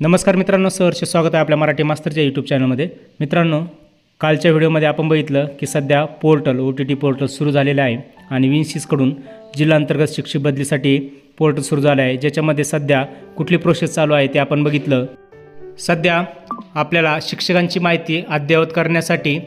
नमस्कार मित्रांनो सहर्ष स्वागत आहे आपल्या मराठी मास्तरच्या यूट्यूब चॅनलमध्ये मित्रांनो कालच्या व्हिडिओमध्ये आपण बघितलं की सध्या portal O T T portal सुरू झालेलं आहे आणि विन्सीसकडून जिल्हांतर्गत शिक्षक बदलीसाठी पोर्टल सुरू झालं आहे ज्याच्यामध्ये सध्या कुठली प्रोसेस चालू आहे ते आपण बघितलं. सध्या आपल्याला शिक्षकांची माहिती अद्ययावत करण्यासाठी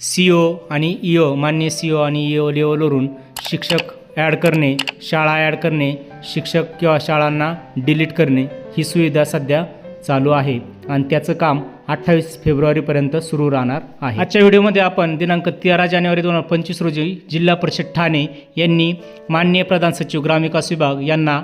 सी ओ आणि ई ओ मान्य सी ओ आणि ई ओ लेवलवरून शिक्षक ॲड करणे शाळा ॲड करणे शिक्षक किंवा शाळांना डिलीट करणे ही सुविधा सध्या चालू आहे. आणि त्याचं काम अठ्ठावीस फेब्रुवारीपर्यंत सुरू राहणार आहे. आजच्या व्हिडिओमध्ये आपण दिनांक तेरा जानेवारी दोन हजार पंचवीस रोजी जिल्हा परिषद ठाणे यांनी माननीय प्रधान सचिव ग्रामविकास विभाग यांना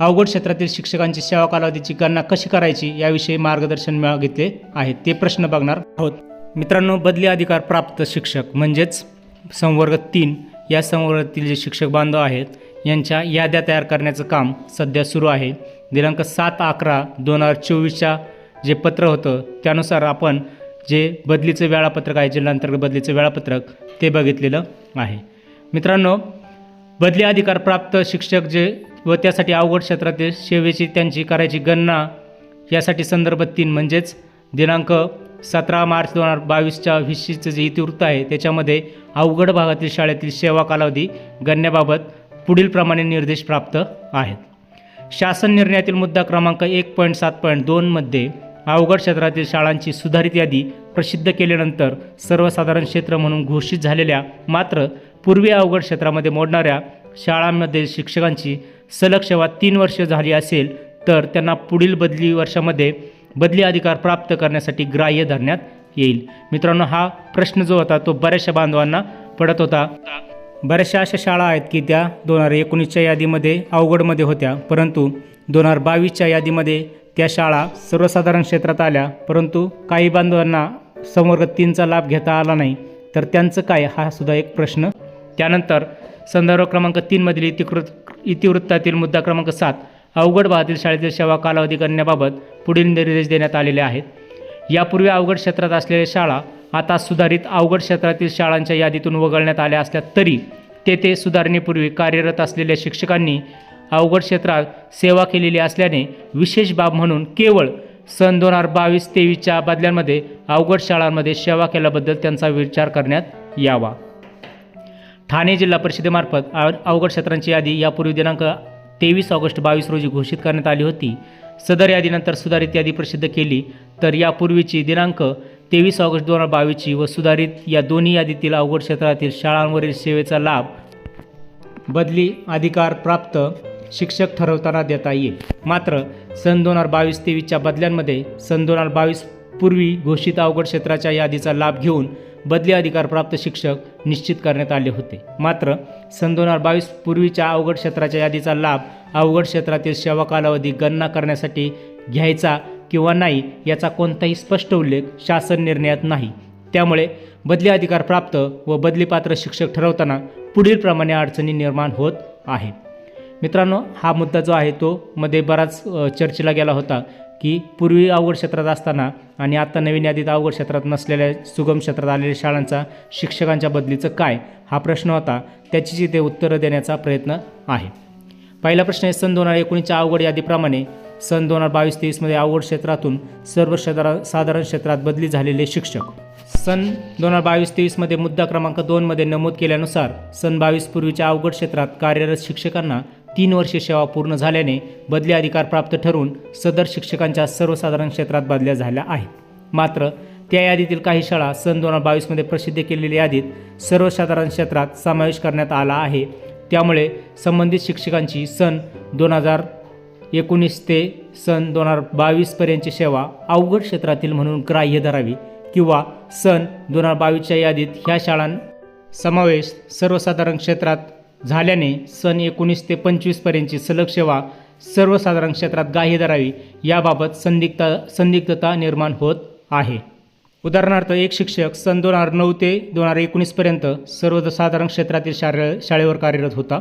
अवघड क्षेत्रातील शिक्षकांची सेवा कालावधीची गणना कशी करायची याविषयी मार्गदर्शन मागितले आहे ते प्रश्न बघणार आहोत. मित्रांनो बदली अधिकार प्राप्त शिक्षक म्हणजेच संवर्ग तीन या संवर्गातील जे शिक्षक बांधव आहेत यांच्या याद्या तयार करण्याचं काम सध्या सुरू आहे. दिनांक सात अकरा दोन हजार चोवीसच्या जे पत्र होतं त्यानुसार आपण जे बदलीचं वेळापत्रक आहे जिल्हांतर्गत बदलीचं वेळापत्रक ते बघितलेलं आहे. मित्रांनो बदली अधिकार प्राप्त शिक्षक जे व त्यासाठी अवघड क्षेत्रातील सेवेची त्यांची करायची गणना यासाठी संदर्भ तीन म्हणजेच दिनांक सतरा मार्च दोन हजार बावीसच्या विशीचं जे इतिवृत्त आहे त्याच्यामध्ये अवघड भागातील शाळेतील सेवा कालावधी गणण्याबाबत पुढीलप्रमाणे निर्देश प्राप्त आहेत. शासन निर्णयातील मुद्दा क्रमांक एक पॉईंट सात पॉईंट दोनमध्ये अवघड क्षेत्रातील शाळांची सुधारित यादी प्रसिद्ध केल्यानंतर सर्वसाधारण क्षेत्र म्हणून घोषित झालेल्या मात्र पूर्वी अवघड क्षेत्रामध्ये मोडणाऱ्या शाळांमध्ये शिक्षकांची सलग सेवा तीन वर्ष झाली असेल तर त्यांना पुढील बदली वर्षामध्ये बदली अधिकार प्राप्त करण्यासाठी ग्राह्य धरण्यात येईल. मित्रांनो हा प्रश्न जो होता तो बऱ्याचशा बांधवांना पडत होता. बऱ्याचशा अशा शाळा आहेत की त्या दोन हजार एकोणीसच्या यादीमध्ये अवघडमध्ये होत्या. परंतु दोन हजार बावीसच्या यादीमध्ये त्या शाळा सर्वसाधारण क्षेत्रात आल्या. परंतु काही बांधवांना संवर्ग तीनचा लाभ घेता आला नाही. तर त्यांचं काय? हा सुद्धा एक प्रश्न. त्यानंतर संदर्भ क्रमांक तीनमधील इतिकृत इतिवृत्तातील मुद्दा क्रमांक सात अवघड भागातील शाळेतील सेवा कालावधी करण्याबाबत पुढील निर्देश देण्यात आलेले आहेत. यापूर्वी अवघड क्षेत्रात असलेल्या शाळा आता सुधारित अवघड क्षेत्रातील शाळांच्या यादीतून वगळण्यात आल्या असल्या तरी तेथे सुधारणेपूर्वी कार्यरत असलेल्या शिक्षकांनी अवघड क्षेत्रात सेवा केलेली असल्याने विशेष बाब म्हणून केवळ सन दोन हजार बावीस तेवीसच्या बदल्यांमध्ये अवघड शाळांमध्ये सेवा केल्याबद्दल त्यांचा विचार करण्यात यावा. ठाणे जिल्हा परिषदेमार्फत अवघड क्षेत्रांची यादी यापूर्वी दिनांक तेवीस ऑगस्ट बावीस रोजी घोषित करण्यात आली होती. सदर यादीनंतर सुधारित यादी प्रसिद्ध केली तर यापूर्वीची दिनांक तेवीस ऑगस्ट दोन हजार बावीसची व सुधारित या दोन्ही यादीतील अवघड क्षेत्रातील शाळांवरील सेवेचा लाभ बदली अधिकार प्राप्त शिक्षक ठरवताना देता येईल. मात्र सन दोन हजार बावीस तेवीसच्या बदल्यांमध्ये सन दोन हजार बावीस पूर्वी घोषित अवघड क्षेत्राच्या यादीचा लाभ घेऊन बदली अधिकार प्राप्त शिक्षक निश्चित करण्यात आले होते. मात्र सन दोन हजार बावीस पूर्वीच्या अवघड क्षेत्राच्या यादीचा लाभ अवघड क्षेत्रातील सेवा कालावधी गणना करण्यासाठी घ्यायचा किंवा नाही याचा कोणताही स्पष्ट उल्लेख शासन निर्णयात नाही. त्यामुळे बदली अधिकार प्राप्त व बदलीपात्र शिक्षक ठरवताना पुढीलप्रमाणे अडचणी निर्माण होत आहे. मित्रांनो हा मुद्दा जो आहे तो मध्ये बराच चर्चेला गेला होता की पूर्वी अवघड क्षेत्रात असताना आणि आता नवीन यादीत अवघड क्षेत्रात नसलेल्या सुगम क्षेत्रात आलेल्या शाळांचा शिक्षकांच्या बदलीचं काय हा प्रश्न होता. त्याची ते उत्तरं देण्याचा प्रयत्न आहे. पहिला प्रश्न आहे सन दोन हजार एकोणीसच्या अवघड यादीप्रमाणे सन दोन हजार बावीस तेवीसमध्ये अवघड क्षेत्रातून सर्व क्षेत्रा साधारण क्षेत्रात बदली झालेले शिक्षक. सन दोन हजार बावीस तेवीसमध्ये मुद्दा क्रमांक दोनमध्ये नमूद केल्यानुसार सन बावीस पूर्वीच्या अवघड क्षेत्रात कार्यरत शिक्षकांना तीन वर्षे सेवा पूर्ण झाल्याने बदली अधिकार प्राप्त ठरून सदर शिक्षकांच्या सर्वसाधारण क्षेत्रात बदल्या झाल्या आहेत. मात्र त्या यादीतील काही शाळा सन दोन हजार बावीसमध्ये प्रसिद्ध केलेल्या यादीत सर्वसाधारण क्षेत्रात समावेश करण्यात आला आहे. त्यामुळे संबंधित शिक्षकांची सन दोन हजार एकोणीस ते सन दोन हजार बावीसपर्यंतची सेवा अवघड क्षेत्रातील म्हणून ग्राह्य धरावी किंवा सन दोन हजार बावीसच्या यादीत ह्या शाळां समावेश सर्वसाधारण क्षेत्रात झाल्याने सन एकोणीस ते पंचवीसपर्यंतची सलग सेवा सर्वसाधारण क्षेत्रात ग्राह्य धरावी याबाबत संदिग्धता संदिग्धता निर्माण होत आहे. उदाहरणार्थ एक शिक्षक सन दोन हजार नऊ ते दोन हजार एकोणीसपर्यंत सर्वसाधारण क्षेत्रातील शाळे शाळेवर कार्यरत होता.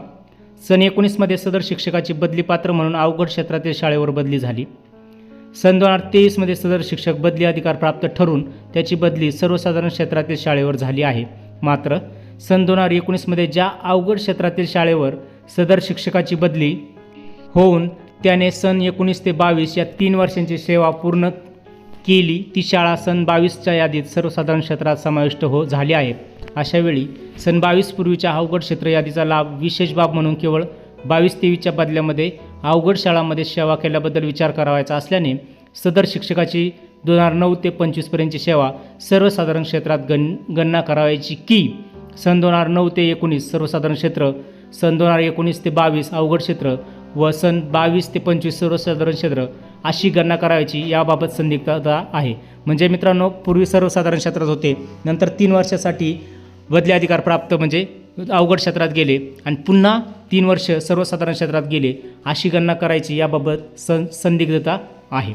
सन एकोणीसमध्ये सदर शिक्षकाची बदली पात्र म्हणून अवघड क्षेत्रातील शाळेवर बदली झाली. सन दोन हजार तेवीसमध्ये सदर शिक्षक बदली अधिकार प्राप्त ठरून त्याची बदली सर्वसाधारण क्षेत्रातील शाळेवर झाली आहे. मात्र सन दोन हजार एकोणीसमध्ये ज्या अवघड क्षेत्रातील शाळेवर सदर शिक्षकाची बदली होऊन त्याने सन एकोणीस ते बावीस या तीन वर्षांची सेवा पूर्ण केली ती शाळा सन बावीसच्या यादीत सर्वसाधारण क्षेत्रात समाविष्ट हो झाली आहे. अशावेळी सन बावीस पूर्वीच्या अवघड क्षेत्र यादीचा लाभ विशेष बाब म्हणून केवळ बावीस तेवीसच्या बदल्यामध्ये अवघड शाळांमध्ये सेवा केल्याबद्दल विचार करावायचा असल्याने सदर शिक्षकाची दोन हजार नऊ ते पंचवीसपर्यंतची सेवा सर्वसाधारण क्षेत्रात गण गणना करावायची की सन दोन हजार नऊ ते एकोणीस सर्वसाधारण क्षेत्र सन दोन हजार एकोणीस ते बावीस अवघड क्षेत्र व सन बावीस ते पंचवीस सर्वसाधारण क्षेत्र अशी गणना करायची याबाबत संदिग्धता आहे. म्हणजे मित्रांनो पूर्वी सर्वसाधारण क्षेत्रात होते. नंतर तीन वर्षासाठी बदली अधिकार प्राप्त म्हणजे अवघड क्षेत्रात गेले आणि पुन्हा तीन वर्ष सर्वसाधारण क्षेत्रात गेले अशी गणना करायची याबाबत सं संदिग्धता आहे.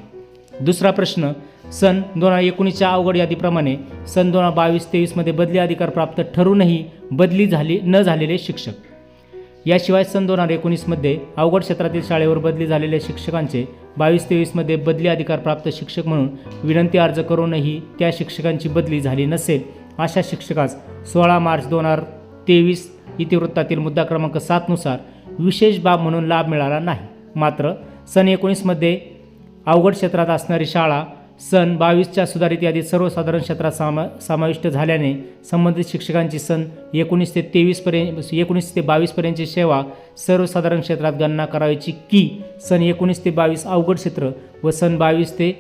दुसरा प्रश्न सन दोन हजार एकोणीसच्या अवघड यादीप्रमाणे सन दोन हजार बावीस तेवीसमध्ये बदली अधिकार प्राप्त ठरूनही बदली झाली न झालेले शिक्षक. याशिवाय सन दोन हजार एकोणीसमध्ये अवघड क्षेत्रातील शाळेवर बदली झालेल्या शिक्षकांचे बावीस तेवीसमध्ये बदली अधिकार प्राप्त शिक्षक म्हणून विनंती अर्ज करूनही त्या शिक्षकांची बदली झाली नसेल अशा शिक्षकास सोळा मार्च दोन हजार तेवीस इतिवृत्तातील मुद्दा क्रमांक सातनुसार विशेष बाब म्हणून लाभ मिळाला नाही. मात्र सन एकोणीसमध्ये अवघड क्षेत्रात असणारी शाळा सन बावीसच्या सुधारित यादीत सर्वसाधारण क्षेत्रात सामा समाविष्ट झाल्याने संबंधित शिक्षकांची सन एकोणीस ते तेवीसपर्यंत एकोणीस ते बावीसपर्यंतची सेवा सर्वसाधारण क्षेत्रात गणना करायची की सन एकोणीस ते बावीस अवघड क्षेत्र व सन बावीस ते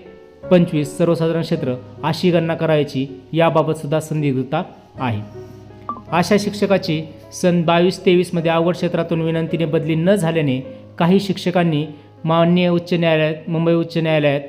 पंचवीस सर्वसाधारण क्षेत्र अशी गणना करायची याबाबतसुद्धा संदिग्धता आहे. अशा शिक्षकाची सन बावीस तेवीसमध्ये अवघड क्षेत्रातून विनंतीने बदली न झाल्याने काही शिक्षकांनी माननीय उच्च न्यायालयात मुंबई उच्च न्यायालयात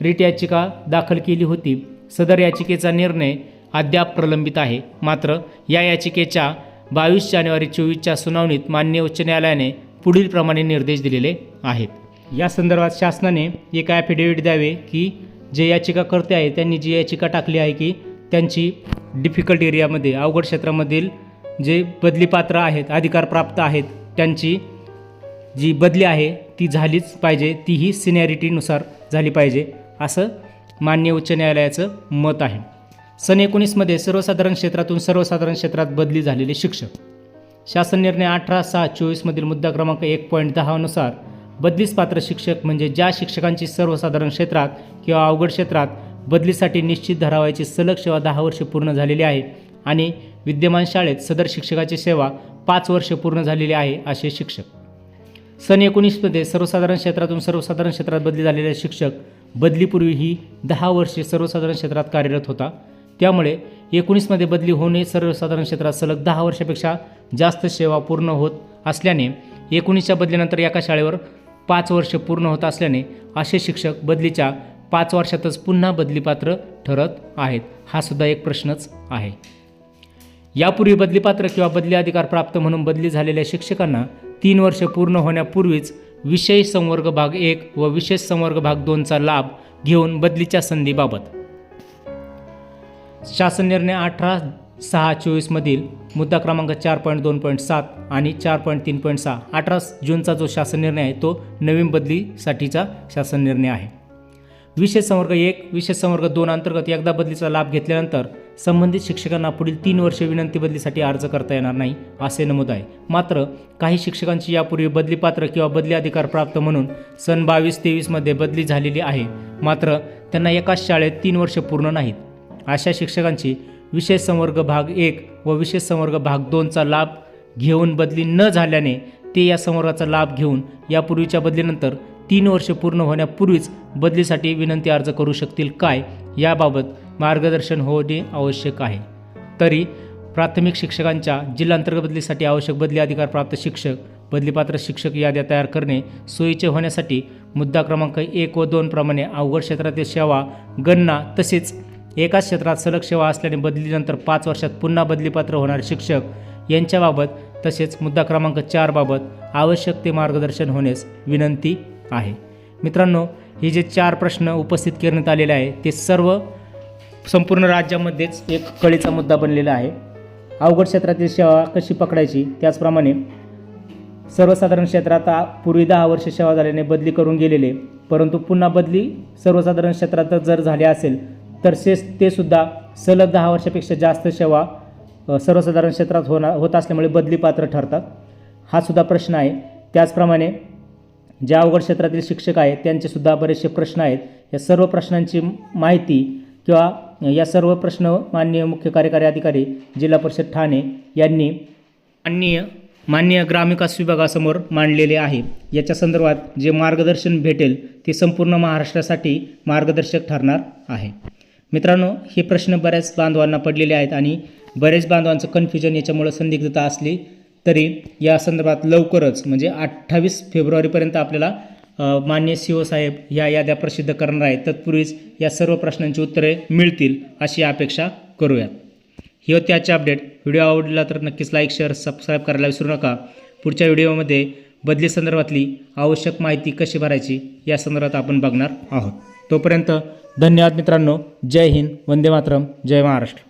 रिट याचिका दाखल केली होती. सदर याचिकेचा निर्णय अद्याप प्रलंबित आहे. मात्र या याचिकेच्या बावीस जानेवारी चोवीसच्या सुनावणीत माननीय उच्च न्यायालयाने पुढीलप्रमाणे निर्देश दिलेले आहेत. या संदर्भात शासनाने एक ॲफिडेव्हिट द्यावे की जे याचिकाकर्ते आहे त्यांनी जी याचिका टाकली आहे की त्यांची डिफिकल्ट एरियामध्ये अवघड क्षेत्रामधील जे बदलीपात्र आहेत अधिकारप्राप्त आहेत त्यांची जी बदली आहे ती झालीच पाहिजे. तीही सिनियरिटीनुसार झाली पाहिजे असं मान्य उच्च न्यायालयाचं मत आहे. सन एकोणीसमध्ये सर्वसाधारण क्षेत्रातून सर्वसाधारण क्षेत्रात बदली झालेले शिक्षक. शासन निर्णय अठरा सहा चोवीसमधील मुद्दा क्रमांक एक पॉईंट दहानुसार बदलीस पात्र शिक्षक म्हणजे ज्या शिक्षकांची सर्वसाधारण क्षेत्रात किंवा अवघड क्षेत्रात बदलीसाठी निश्चित धरावायची सलग सेवा दहा वर्षे पूर्ण झालेली आहे आणि विद्यमान शाळेत सदर शिक्षकाची सेवा पाच वर्षे पूर्ण झालेली आहे असे शिक्षक. सन एकोणीसमध्ये सर्वसाधारण क्षेत्रातून सर्वसाधारण क्षेत्रात बदली झालेला शिक्षक बदलीपूर्वी ही दहा वर्षे सर्वसाधारण क्षेत्रात कार्यरत होता. त्यामुळे एकोणीसमध्ये बदली होणे सर्वसाधारण क्षेत्रात सलग दहा वर्षापेक्षा जास्त सेवा पूर्ण होत असल्याने एकोणीसच्या बदलीनंतर एका शाळेवर पाच वर्ष पूर्ण होत असल्याने असे शिक्षक बदलीच्या पाच वर्षातच पुन्हा बदलीपात्र ठरत आहेत हा सुद्धा एक प्रश्नच आहे. यापूर्वी बदलीपात्र किंवा बदली अधिकार प्राप्त म्हणून बदली झालेल्या शिक्षकांना तीन वर्ष पूर्ण होण्यापूर्वीच विशेष संवर्ग भाग एक व विशेष संवर्ग भाग दोनचा लाभ घेऊन बदलीच्या संधीबाबत. शासन निर्णय अठरा सहा चोवीसमधील मुद्दा क्रमांक चार पॉईंट दोन पॉईंट सात आणि चार पॉईंट तीन पॉईंट सहा. अठरा जूनचा जो शासन निर्णय आहे तो नवीन बदलीसाठीचा शासन निर्णय आहे. विशेष संवर्ग एक विशेष संवर्ग दोन अंतर्गत एकदा बदलीचा लाभ घेतल्यानंतर संबंधित शिक्षकांना पुढील तीन वर्षे विनंती बदलीसाठी अर्ज करता येणार नाही असे नमूद आहे. मात्र काही शिक्षकांची यापूर्वी बदलीपात्र किंवा बदली अधिकार प्राप्त म्हणून सन बावीस तेवीसमध्ये बदली झालेली आहे. मात्र त्यांना एकाच शाळेत तीन वर्ष पूर्ण नाहीत. अशा शिक्षकांची विशेष संवर्ग भाग एक व विशेष संवर्ग भाग दोनचा लाभ घेऊन बदली न झाल्याने ते या संवर्गाचा लाभ घेऊन यापूर्वीच्या बदलीनंतर तीन वर्ष पूर्ण होण्यापूर्वीच बदलीसाठी विनंती अर्ज करू शकतील काय याबाबत मार्गदर्शन होणे आवश्यक आहे. तरी प्राथमिक शिक्षकांच्या जिल्हांतर्गत बदलीसाठी आवश्यक बदली अधिकार प्राप्त शिक्षक बदलीपात्र शिक्षक याद्या तयार करणे सोयीचे होण्यासाठी मुद्दा क्रमांक एक व दोन प्रमाणे अवघड क्षेत्रातील सेवा गणना तसेच एकाच क्षेत्रात सलग सेवा असल्याने बदलीनंतर पाच वर्षात पुन्हा बदलीपात्र होणारे शिक्षक यांच्याबाबत तसेच मुद्दा क्रमांक चारबाबत आवश्यक ते मार्गदर्शन होण्यास विनंती आहे. मित्रांनो हे जे चार प्रश्न उपस्थित करण्यात आलेले आहे ते सर्व संपूर्ण राज्यामध्येच एक कळीचा मुद्दा बनलेला आहे. अवघड क्षेत्रातील सेवा कशी पकडायची? त्याचप्रमाणे सर्वसाधारण क्षेत्रात पूर्वी दहा वर्ष सेवा झाल्याने बदली करून गेलेले परंतु पुन्हा बदली सर्वसाधारण क्षेत्रात जर झाली असेल तर से ते सुद्धा सलग दहा वर्षापेक्षा जास्त सेवा सर्वसाधारण क्षेत्रात होणार होत असल्यामुळे बदली पात्र ठरतात. हा सुद्धा प्रश्न आहे. त्याचप्रमाणे जे अवघड क्षेत्रातील शिक्षक आहेत त्यांचेसुद्धा बरेचसे प्रश्न आहेत. या सर्व प्रश्नांची माहिती किंवा या सर्व प्रश्न माननीय मुख्य कार्यकारी अधिकारी जिल्हा परिषद ठाणे यांनी माननीय माननीय ग्रामविकास विभागासमोर मांडलेले आहे. याच्या संदर्भात जे मार्गदर्शन भेटेल ते संपूर्ण महाराष्ट्रासाठी मार्गदर्शक ठरणार आहे. मित्रांनो हे प्रश्न बऱ्याच बांधवांना पडलेले आहेत आणि बरेच बांधवांचं कन्फ्युजन याच्यामुळं संदिग्धता असली तरी या संदर्भात लवकरच म्हणजे अठ्ठावीस फेब्रुवारीपर्यंत आपल्याला मान्य सी ओ साहेब या याद्या प्रसिद्ध करणार आहेत. तत्पूर्वीच या सर्व प्रश्नांची उत्तरे मिळतील अशी अपेक्षा करूयात. ही होती आजची अपडेट व्हिडिओ आवडला तर नक्कीच लाईक शेअर सबस्क्राईब करायला विसरू नका. पुढच्या व्हिडिओमध्ये बदली संदर्भातली आवश्यक माहिती कशी भरायची या संदर्भात आपण बघणार आहोत. तोपर्यंत धन्यवाद मित्रांनो. जय हिंद. वंदे मातरम. जय महाराष्ट्र.